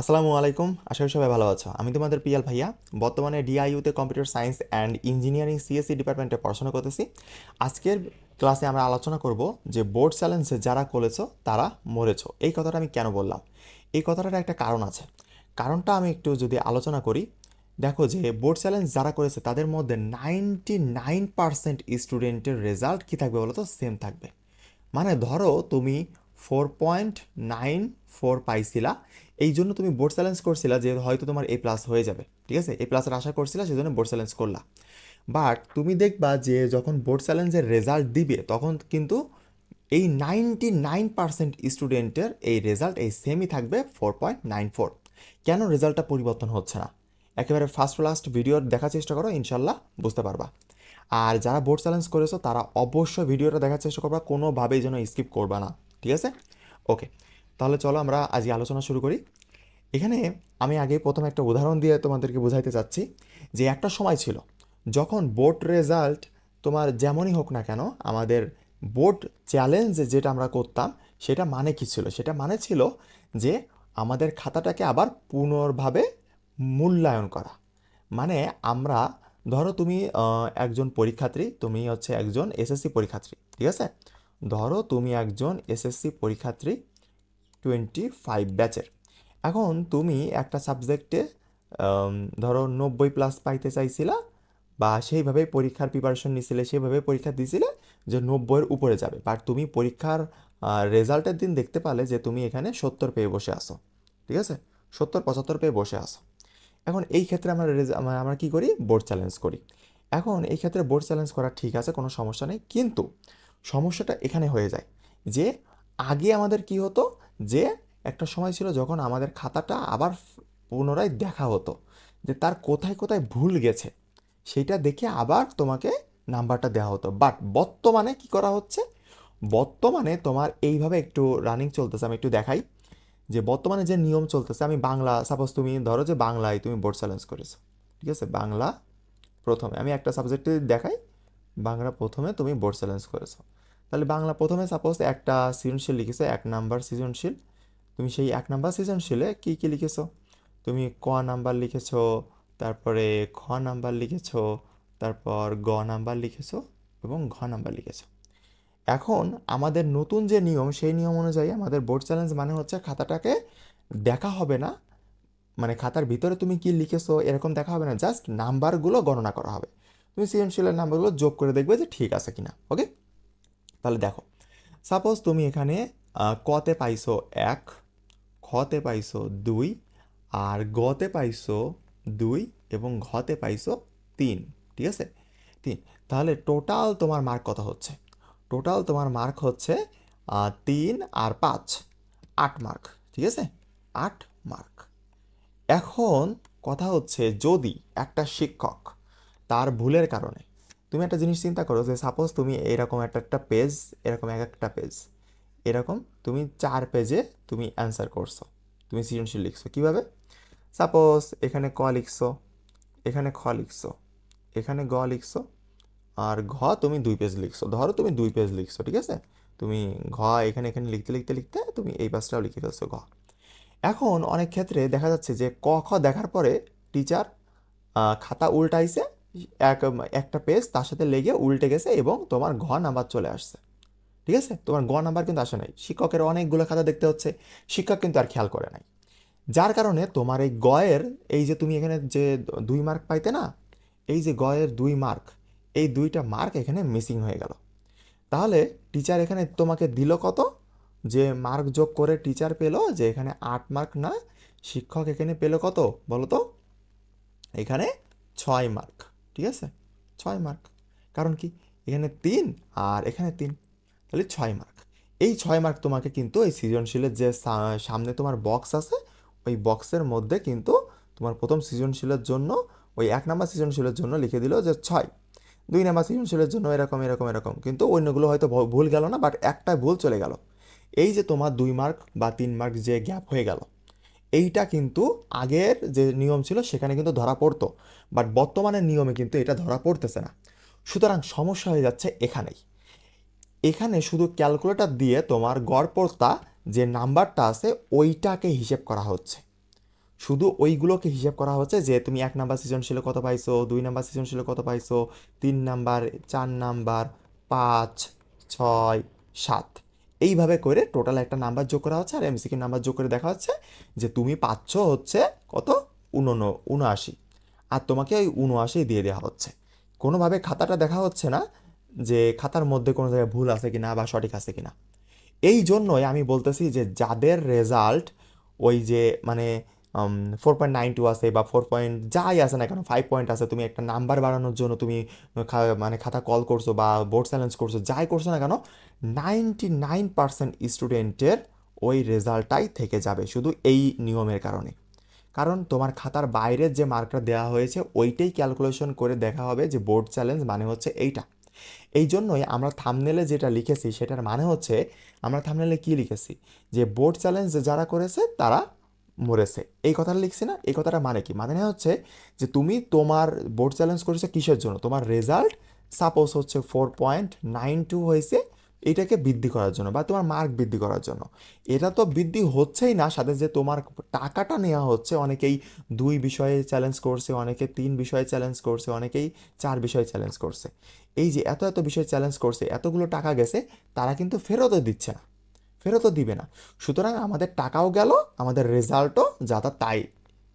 আসসালামু আলাইকুম, আশা করি সবাই ভালো আছো। আমি তোমাদের পিয়াল ভাইয়া। বর্তমানে ডিআইইউতে computer science and engineering CSC ডিপার্টমেন্টে পড়াশোনা করতেছি। আজকের ক্লাসে আমরা আলোচনা করব যে বোর্ড চ্যালেঞ্জে যারা করেছ, তারা মরেছো। এই কথাটা আমি কেন বললাম? এই কথাটার একটা কারণ আছে। কারণটা আমি একটু যদি আলোচনা করি, দেখো যে বোর্ড চ্যালেঞ্জ যারা করেছে, তাদের মধ্যে নাইনটি নাইন পার্সেন্ট স্টুডেন্টের রেজাল্ট কী থাকবে বলো তো সেম থাকবে। মানে ধরো তুমি ফোর পয়েন্ট নাইন ফোর পাইছিলা এই জন্য তুমি বোর্ড চ্যালেঞ্জ করছিলা যে হয়তো তোমার এ প্লাস হয়ে যাবে, ঠিক আছে? এ প্লাসের আশা করছিলা সেই জন্য বোর্ড চ্যালেঞ্জ করলা। বাট তুমি দেখবা যে যখন বোর্ড চ্যালেঞ্জের রেজাল্ট দিবে, তখন কিন্তু এই নাইনটি নাইন পার্সেন্ট স্টুডেন্টের এই রেজাল্ট এই সেমই থাকবে ফোর পয়েন্ট নাইন ফোর কেন রেজাল্টটা পরিবর্তন হচ্ছে না? একেবারে ফার্স্ট লাস্ট ভিডিও দেখার চেষ্টা করো ইনশাল্লাহ বুঝতে পারবা। আর যারা বোর্ড চ্যালেঞ্জ করেছ, তারা অবশ্যই ভিডিওটা দেখার চেষ্টা করবা, কোনোভাবেই যেন স্কিপ করবা না, ঠিক আছে? ওকে তাহলে চলো আমরা আজকে আলোচনা শুরু করি। এখানে আমি আগে প্রথম একটা উদাহরণ দিয়ে তোমাদেরকে বোঝাইতে চাচ্ছি যে একটা সময় ছিল যখন বোর্ড রেজাল্ট তোমার যেমনই হোক না কেন আমাদের বোর্ড চ্যালেঞ্জ যেটা আমরা করতাম সেটা মানে কি ছিল? সেটা মানে ছিল যে আমাদের খাতাটাকে আবার পুনর্ভাবে মূল্যায়ন করা। মানে আমরা, ধরো তুমি একজন পরীক্ষার্থী, তুমি হচ্ছে একজন এসএসসি পরীক্ষার্থী, ঠিক আছে? ধরো তুমি একজন এসএসসি পরীক্ষার্থী টোয়েন্টি ফাইভ ব্যাচের এখন তুমি একটা সাবজেক্টে ধরো নব্বই প্লাস পাইতে চাইছিলা বা সেইভাবে পরীক্ষার প্রিপারেশন নিছিলে, সেইভাবে পরীক্ষা দিছিলে যে নব্বইয়ের উপরে যাবে। বাট তুমি পরীক্ষার রেজাল্টের দিন দেখতে পালে যে তুমি এখানে সত্তর পেয়ে বসে আসো ঠিক আছে? সত্তর, পঁচাত্তর পেয়ে বসে আসো এখন এই ক্ষেত্রে আমরা আমরা কী করি? বোর্ড চ্যালেঞ্জ করি। এখন এই ক্ষেত্রে বোর্ড চ্যালেঞ্জ করা ঠিক আছে, কোনো সমস্যা নেই। কিন্তু সমস্যাটা এখানে হয়ে যায় যে আগে আমাদের কি হতো? যে একটা সময় ছিল যখন আমাদের খাতাটা আবার পুনরায় দেখা হতো, যে তার কোথায় কোথায় ভুল গেছে সেইটা দেখে আবার তোমাকে নাম্বারটা দেওয়া হতো। বাট বর্তমানে কি করা হচ্ছে? বর্তমানে তোমার এইভাবে একটু রানিং চলতেছে, আমি একটু দেখাই, যে বর্তমানে যে নিয়ম চলতেছে, আমি বাংলা সাপোজ তুমি ধরো যে বাংলায় তুমি বোর্ড চ্যালেঞ্জ করেছ, ঠিক আছে? বাংলা প্রথমে, আমি একটা সাবজেক্টে দেখাই, বাংলা প্রথমে তুমি বোর্ড চ্যালেঞ্জ করেছ। তাহলে বাংলা প্রথমে সাপোজ একটা সৃজনশীল লিখেছো, এক নাম্বার সৃজনশীল। তুমি সেই এক নাম্বার সৃজনশীলে কী কী লিখেছো? তুমি ক নাম্বার লিখেছো, তারপরে খ নাম্বার লিখেছো, তারপর গ নাম্বার লিখেছো এবং ঘ নাম্বার লিখেছো। এখন আমাদের নতুন যে নিয়ম, সেই নিয়ম অনুযায়ী আমাদের বোর্ড চ্যালেঞ্জ মানে হচ্ছে খাতাটাকে দেখা হবে না। মানে খাতার ভিতরে তুমি কি লিখেছো, এরকম দেখা হবে না জাস্ট নাম্বারগুলো গণনা করা হবে। তুমি সৃজনশীলের নাম্বারগুলো যোগ করে দেখবে যে ঠিক আছে কিনা ওকে তাহলে দেখো সাপোজ তুমি এখানে কতে পাইছো এক, খতে পাইছো দুই, আর গতে পাইছো দুই এবং ঘতে পাইছো তিন, ঠিক আছে? তিন। তাহলে টোটাল তোমার মার্ক কত হচ্ছে? টোটাল তোমার মার্ক হচ্ছে তিন আর পাঁচ, আট মার্ক ঠিক আছে? আট মার্ক এখন কথা হচ্ছে যদি একটা শিক্ষক তার ভুলের কারণে তুমি একটা জিনিস চিন্তা করো যে সাপোজ তুমি এরকম একটা একটা পেজ এরকম এক একটা পেজ এরকম তুমি চার পেজে তুমি অ্যান্সার করছ, তুমি সৃজনশীল লিখছো। কীভাবে? সাপোজ এখানে ক লিখছো, এখানে খ লিখছো, এখানে গ লিখছো, আর ঘ তুমি দুই পেজ লিখছো। ধরো তুমি দুই পেজ লিখছো, ঠিক আছে? তুমি ঘ এখানে এখানে লিখতে লিখতে লিখতে তুমি এই পাশটাও লিখে ফেলছো, ঘ। এখন অনেক ক্ষেত্রে দেখা যাচ্ছে যে ক, খ দেখার পরে টিচার খাতা উল্টাইছে এক, একটা পেজ তার সাথে লেগে উল্টে গেছে এবং তোমার ঘ নাম্বার চলে আসছে। ঠিক আছে? তোমার গ নাম্বার কিন্তু আসে নাই। শিক্ষকের অনেকগুলো খাতা দেখতে হচ্ছে। শিক্ষক কিন্তু আর খেয়াল করে নাই। যার কারণে তোমার এই গয়ের, এই যে তুমি এখানে যে দুই মার্ক পাইতে না, এই যে গয়ের দুই মার্ক এই দুইটা মার্ক এখানে মিসিং হয়ে গেল। তাহলে টিচার এখানে তোমাকে দিল কত? যে মার্ক যোগ করে টিচার পেল যে এখানে আট মার্ক না, শিক্ষক এখানে পেল কত? বলো তো? এখানে ছয় মার্ক ঠিক আছে? ছয় মার্ক কারণ কি? এখানে তিন আর এখানে তিন। তাহলে ছয় মার্ক এই ছয় মার্ক তোমাকে কিন্তু এই সৃজনশীলের যে সামনে তোমার বক্স আছে, ওই বক্সের মধ্যে কিন্তু তোমার প্রথম সৃজনশীলের জন্য, ওই এক নাম্বার সৃজনশীলের জন্য লিখে দিল যে ছয়। দুই নাম্বার সৃজনশীলের জন্য এরকম এরকম এরকম। কিন্তু অন্যগুলো হয়তো ভুল গেল না বাট একটা ভুল চলে গেল। এই যে তোমার দুই মার্ক বা তিন মার্ক যে গ্যাপ হয়ে গেল এইটা কিন্তু আগের যে নিয়ম ছিল সেখানে কিন্তু ধরা পড়তো বাট বর্তমানের নিয়মে কিন্তু এটা ধরা পড়তেছে না। সুতরাং সমস্যা হয়ে যাচ্ছে এখানেই। এখানে শুধু ক্যালকুলেটর দিয়ে তোমার গড়পড়তা যে নাম্বারটা আছে ওইটাকে হিসেব করা হচ্ছে। শুধু ওইগুলোকে হিসেব করা হচ্ছে যে তুমি এক নাম্বার সৃজনশীলে কত পাইছো, দুই নাম্বার সৃজনশীলে কত পাইছো, তিন নাম্বার, চার নাম্বার, পাঁচ, ছয়, সাত। এইভাবে করে টোটাল একটা নাম্বার যোগ করা হচ্ছে আর এমসিকিউ নাম্বার যোগ করে দেখা হচ্ছে যে তুমি পাচ্ছ হচ্ছে কত? উনন, উনআশি। আর তোমাকে ওই উনআশি দিয়ে দেওয়া হচ্ছে। কোনোভাবে খাতাটা দেখা হচ্ছে না যে খাতার মধ্যে কোনো জায়গায় ভুল আছে কি না বা সঠিক আছে কি না এই জন্যই আমি বলতেছি যে যাদের রেজাল্ট ওই যে মানে ফোর পয়েন্ট নাইন টু আছে বা ফোর পয়েন্ট যাই আছে না কেন ফাইভ পয়েন্ট আছে, তুমি একটা নাম্বার বাড়ানোর জন্য তুমি মানে খাতা কল করছ বা বোর্ড চ্যালেঞ্জ করছ, যাই করছ না কেন নাইনটি নাইন পার্সেন্ট স্টুডেন্টের ওই রেজাল্টটাই থেকে যাবে শুধু এই নিয়মের কারণে। কারণ তোমার খাতার বাইরের যে মার্কটা দেওয়া হয়েছে, ওইটাই ক্যালকুলেশন করে দেখা হবে যে বোর্ড চ্যালেঞ্জ মানে হচ্ছে এইটা। এই জন্যই আমরা থামনেলে যেটা লিখেছি, সেটার মানে হচ্ছে, আমরা থামনেলে কি লিখেছি? যে বোর্ড চ্যালেঞ্জ যারা করেছে, তারা মরেছে। এই কথাটা লিখছি না, এই কথাটা মানে কি? মানে হচ্ছে যে তুমি তোমার বোর্ড চ্যালেঞ্জ করেছ কিসের জন্য? তোমার রেজাল্ট সাপোজ হচ্ছে ফোর পয়েন্ট নাইন টু হয়েছে, এটাকে বৃদ্ধি করার জন্য বা তোমার মার্ক বৃদ্ধি করার জন্য। এটা তো বৃদ্ধি হচ্ছেই না, সাথে যে তোমার টাকাটা নেওয়া হচ্ছে, অনেকেই দুই বিষয়ে চ্যালেঞ্জ করছে, অনেকে তিন বিষয়ে চ্যালেঞ্জ করছে, অনেকেই চার বিষয়ে চ্যালেঞ্জ করছে। এই যে এত এত বিষয়ে চ্যালেঞ্জ করছে, এতগুলো টাকা গেছে, তারা কিন্তু ফেরতও দিচ্ছে না। ফেরতও দিবে না। সুতরাং আমাদের টাকাও গেল, আমাদের রেজাল্টও যা তা তাই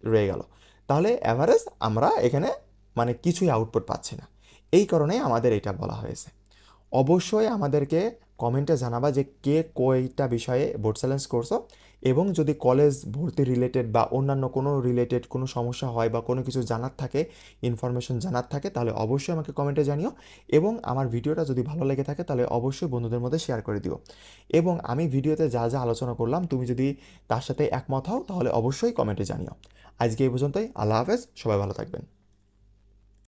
রয়ে গেল। তাহলে অ্যাভারেজ আমরা এখানে মানে কিছুই আউটপুট পাচ্ছি না। এই কারণেই আমাদের এটা বলা হয়েছে। অবশ্যই আমাদেরকে কমেন্টে জানাবা যে কে কয়টা বিষয়ে বোর্ড চ্যালেঞ্জ করছ। এবং যদি কলেজ ভর্তি রিলেটেড বা অন্যান্য কোনো রিলেটেড কোনো সমস্যা হয় বা কোনো কিছু জানার থাকে ইনফরমেশন জানার থাকে, তাহলে অবশ্যই আমাকে কমেন্টে জানিও। এবং আমার ভিডিওটা যদি ভালো লেগে থাকে, তাহলে অবশ্যই বন্ধুদের মধ্যে শেয়ার করে দিও। এবং আমি ভিডিওতে যা যা আলোচনা করলাম, তুমি যদি তার সাথে একমত হও, তাহলে অবশ্যই কমেন্টে জানিও। আজকে এই পর্যন্তই। আল্লাহ হাফেজ। সবাই ভালো থাকবেন।